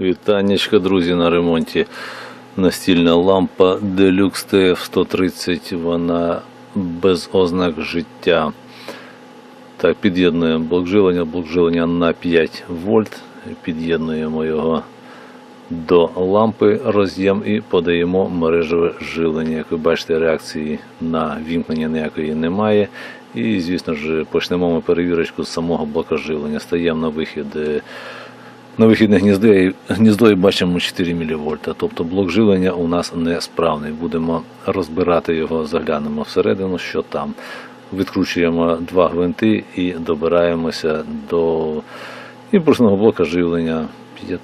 Вітанечка, друзі, на ремонті. Настільна лампа Deluxe TF130, вона без ознак життя. Так, під'єднуємо блок живлення, блок живлення на 5 вольт. Під'єднуємо його до лампи, роз'єм і подаємо мережеве живлення. Як ви бачите, реакції на вімкнення ніякої немає. І, звісно ж, почнемо ми перевірочку з самого блока живлення. Стаємо на вихід. На вихідне гніздо, гніздо бачимо 4 мВ. Тобто блок живлення у нас несправний. Будемо розбирати його, заглянемо всередину, що там. Відкручуємо два гвинти і добираємося до імпульсного блока живлення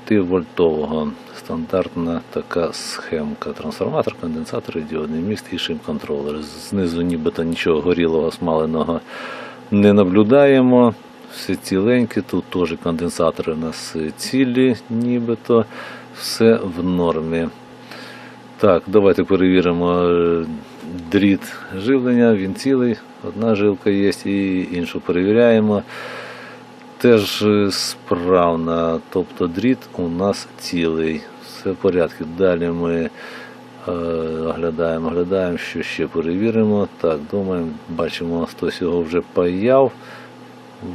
5 вольтового. Стандартна така схемка. Трансформатор, конденсатор, діодний міст і шим-контролер. Знизу нібито нічого горілого, смаленого не наблюдаємо. Все ціленьке, тут теж конденсатори у нас цілі, нібито все в нормі. Так, давайте перевіримо е, дріт живлення, він цілий, одна жилка є і іншу перевіряємо. Теж е, справна, тобто дріт у нас цілий. Все в порядку. Далі ми е, оглядаємо, оглядаємо, що ще перевіримо. Так, думаємо, бачимо, хтось його вже паяв.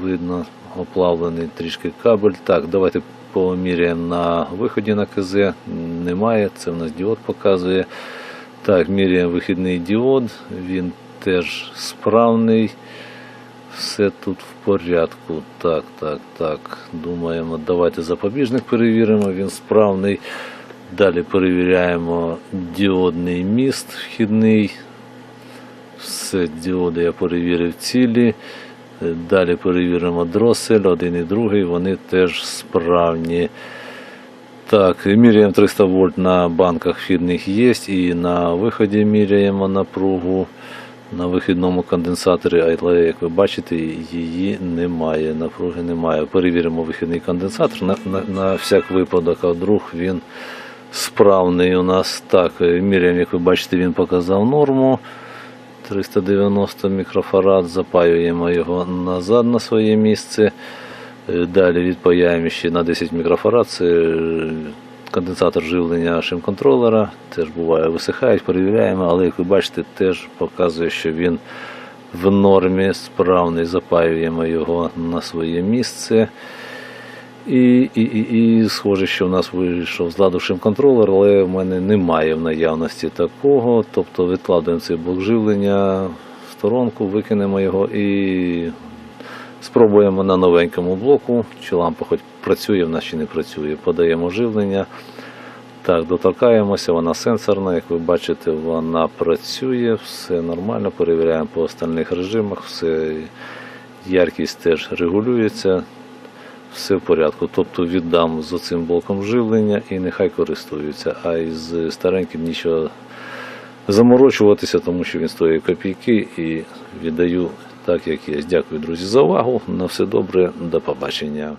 Видно, оплавлений трішки кабель. Так, давайте поміряємо на виході на КЗ. Немає, це в нас діод показує. Так, міряємо вихідний діод, він теж справний. Все тут в порядку. Так, так, так. Думаємо, давайте запобіжник перевіримо, він справний. Далі перевіряємо діодний міст вхідний. Все, діоди я перевірив цілі. Далі перевіримо дросель, один і другий, вони теж справні. Так, міряємо 300 вольт на банках вхідних є, і на виході міряємо напругу на вихідному конденсаторі, але як ви бачите, її немає, напруги немає. Перевіримо вихідний конденсатор на, на, на всяк випадок, а вдруг він справний у нас. Так, міряємо, як ви бачите, він показав норму. 390 мікрофарад, запаюємо його назад на своє місце. Е, Далі відпаяємо ще на 10 мікрофарад. Це е, конденсатор живлення шим-контролера. Теж буває, висихають, перевіряємо, але як ви бачите, теж показує, що він в нормі справний. Запаюємо його на своє місце. І, і, і, і схоже, що в нас вийшов з ладу шим-контролер, але в мене немає в наявності такого. Тобто відкладуємо цей блок живлення в сторонку, викинемо його і спробуємо на новенькому блоку, чи лампа хоч працює, в нас чи не працює. Подаємо живлення. Так, доторкаємося, вона сенсорна, як ви бачите, вона працює, все нормально, перевіряємо по остальних режимах, все, яркість теж регулюється все в порядку. Тобто віддам з цим блоком живлення і нехай користуються. А із стареньким нічого заморочуватися, тому що він стоїть копійки і віддаю так, як є. Дякую, друзі, за увагу. На все добре, до побачення.